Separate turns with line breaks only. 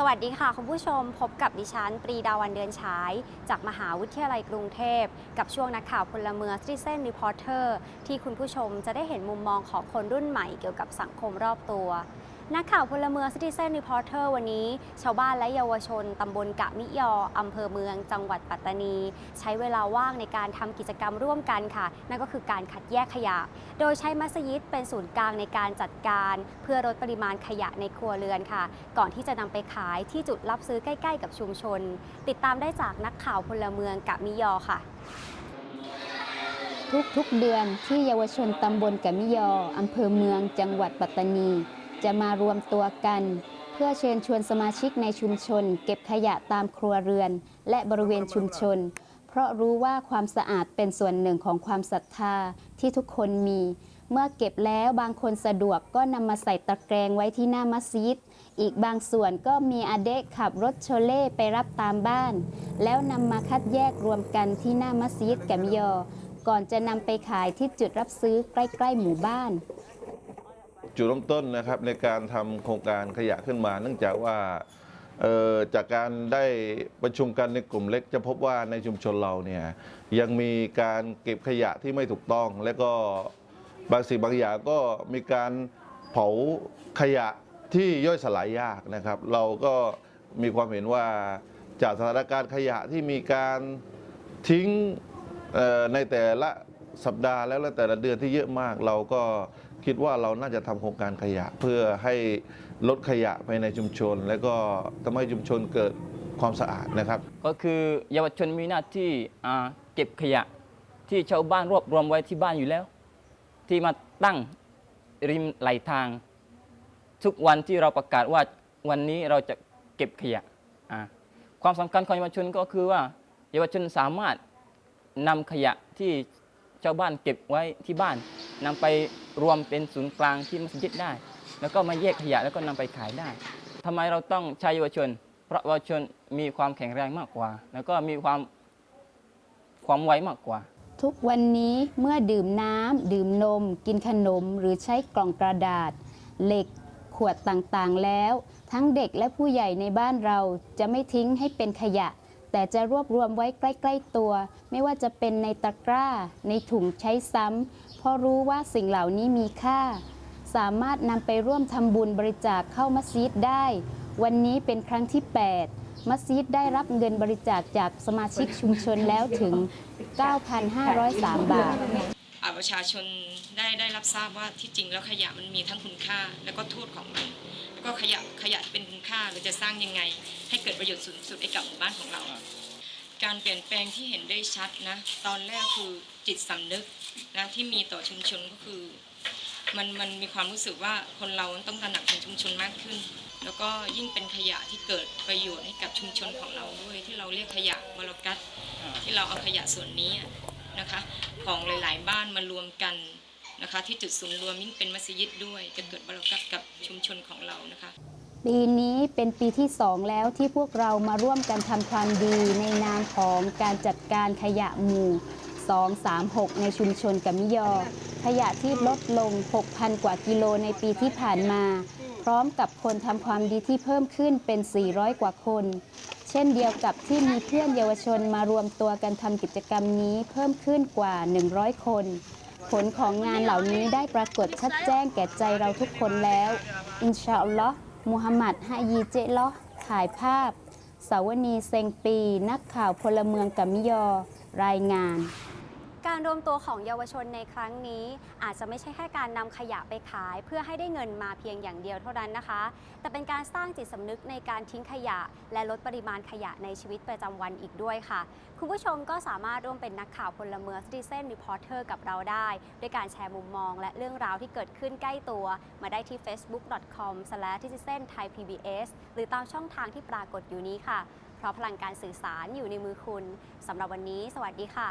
สวัสดีค่ะคุณผู้ชมพบกับดิฉัน ปรีดาวันเดือนฉาย จากมหาวิทยาลัยกรุงเทพ กับช่วงนักข่าวพลเมืองทรีเซนรีพอร์เตอร์ที่คุณผู้ชมจะได้เห็นมุมมองของคนรุ่นใหม่เกี่ยวกับสังคมรอบตัว นักข่าวพลเมือง Citizen Reporter วันนี้ ชาวบ้านและเยาวชนตำบลกะมิยออำเภอเมือง จังหวัดปัตตานี ใช้เวลาว่างในการทำกิจกรรมร่วมกันค่ะ นั่นก็คือการคัดแยกขยะ โดยใช้มัสยิดเป็นศูนย์กลางในการจัดการ เพื่อลดปริมาณขยะในครัวเรือนค่ะ ก่อนที่จะนำไปขายที่จุดรับซื้อใกล้ ๆ กับชุมชน ติดตามได้จากนักข่าวพลเมืองกะมิยอค่ะ
ทุกๆเดือนที่เยาวชนตำบลกะมิยออำเภอเมือง จังหวัดปัตตานี จะมารวมตัวกัน เพื่อเชิญชวนสมาชิกในชุมชน เก็บขยะตามครัวเรือน และบริเวณชุมชน เพราะรู้ว่าความสะอาดเป็นส่วนหนึ่งของความศรัทธาที่ทุกคนมี เมื่อเก็บแล้วบางคนสะดวกก็นำมาใส่ตะแกรงไว้ที่หน้ามัสยิดอีกบางส่วนก็มีอาเดะขับรถโชเล่ไปรับตามบ้าน แล้วนำมาคัดแยกรวมกันที่หน้ามัสยิดแกมิยอ ก่อนจะนำไปขายที่จุดรับซื้อใกล้ ๆ หมู่บ้าน
จุดเริ่มต้นนะครับในการทำโครงการขยะขึ้นมา เนื่องจากว่าจากการได้ประชุมกันในกลุ่มเล็กจะพบว่าในชุมชนเราเนี่ยยังมีการเก็บขยะที่ไม่ถูกต้อง และก็บางสิ่งบางอย่างก็มีการเผาขยะที่ย่อยสลายยากนะครับ เราก็มีความเห็นว่าจากสถานการณ์ขยะที่มีการทิ้งในแต่ละสัปดาห์แล้วและแต่ละเดือนที่เยอะมากเราก็ คิดว่าเราน่าจะทำโครงการขยะ เพื่อให้ลดขยะภายในชุมชน และก็ทำให้ชุมชนเกิดความสะอาดนะครับ
ก็คือเยาวชนมีหน้าที่เก็บขยะที่ชาวบ้านรวบรวมไว้ที่บ้านอยู่แล้ว ที่มาตั้งริมไหลทาง ทุกวันที่เราประกาศว่าวันนี้เราจะเก็บขยะความสำคัญของเยาวชนก็คือว่าเยาวชนสามารถนำขยะที่ชาวบ้านเก็บไว้ที่บ้าน นำไปรวมเป็นศูนย์กลางที่มัสยิดได้ แล้วก็มาแยกขยะแล้วก็นำไปขายได้ทำไมเราต้องใช้เยาวชน เพราะเยาวชนมีความแข็งแรงมากกว่า แล้วก็มีความความไวมากกว่า
ทุกวันนี้เมื่อดื่มน้ำดื่มนม กินขนม หรือใช้กล่องกระดาษ เหล็กขวดต่างๆแล้ว ทั้งเด็กและผู้ใหญ่ในบ้านเราจะไม่ทิ้งให้เป็นขยะ แต่จะรวบรวมไว้ใกล้ ๆตัว ไม่ว่าจะเป็นในตะกร้า ในถุงใช้ซ้ำเพราะรู้ว่าสิ่งเหล่านี้มีค่า สามารถนำไปร่วมทำบุญบริจาคเข้ามัสยิดได้ วันนี้เป็นครั้งที่ 8 มัสยิดได้รับเงินบริจาคจากสมาชิกชุมชนแล้วถึง 9,503 บาท
อ่าประชาชนได้ได้รับทราบว่าที่จริงแล้วขยะมันมีทั้งคุณค่าแล้วก็โทษของมัน ก็ขยะขยะเป็นคุณค่าเราจะสร้างยังไง ให้เกิดประโยชน์สูงสุดให้กับหมู่บ้านของเรา การเปลี่ยนแปลงที่เห็นได้ชัดนะ ตอนแรกคือจิตสำนึกนะที่มีต่อชุมชนก็คือมันมันมีความรู้สึกว่าคนเราต้องตระหนักถึงชุมชนมากขึ้น แล้วก็ยิ่งเป็นขยะที่เกิดประโยชน์ให้กับชุมชนของเราด้วย ที่เราเรียกขยะวรกัสที่เราเอาขยะส่วนนี้นะคะ ของหลาย ๆ บ้านมารวมกัน นะคะที่จุดศูนย์รวมยิ่งเป็นมัสยิดด้วย จะเกิดบรกัตกับชุมชนของเรานะคะ
ปีนี้เป็นปีที่สองแล้วที่พวกเรามาร่วมกันทำความดีในนามของการจัดการขยะหมู่ 236 ในชุมชนกะมิยอ ขยะที่ลดลง 6,000 กว่ากิโลในปีที่ผ่านมา พร้อมกับคนทำความดีที่เพิ่มขึ้นเป็น 400 กว่าคน เช่นเดียวกับที่มีเพื่อนเยาวชนมารวมตัวกันทำกิจกรรมนี้เพิ่มขึ้นกว่า 100 คน ผลของงานเหล่านี้ได้ปรากฏชัดแจ้งแก่ใจเราทุกคนแล้ว อินชาอัลลอฮ์มูฮัมหมัดฮะยีเจลอถ่ายภาพ สาวนีเซงปี นักข่าวพลเมืองกัมิยอ รายงาน
การรวมตัวของเยาวชนในครั้งนี้ อาจจะไม่ใช่แค่การนำขยะไปขาย เพื่อให้ได้เงินมาเพียงอย่างเดียวเท่านั้นนะคะ แต่เป็นการสร้างจิตสำนึกในการทิ้งขยะ และลดปริมาณขยะในชีวิตประจำวันอีกด้วยค่ะ คุณผู้ชมก็สามารถร่วมเป็นนักข่าวพลเมือง Citizen Reporter กับเราได้ ด้วยการแชร์มุมมอง และเรื่องราวที่เกิดขึ้นใกล้ตัว มาได้ที่ facebook.com/citizen-thai-pbs หรือตามช่องทางที่ปรากฏอยู่นี้ค่ะ เพราะพลังการสื่อสารอยู่ในมือคุณสำหรับวันนี้ สวัสดีค่ะ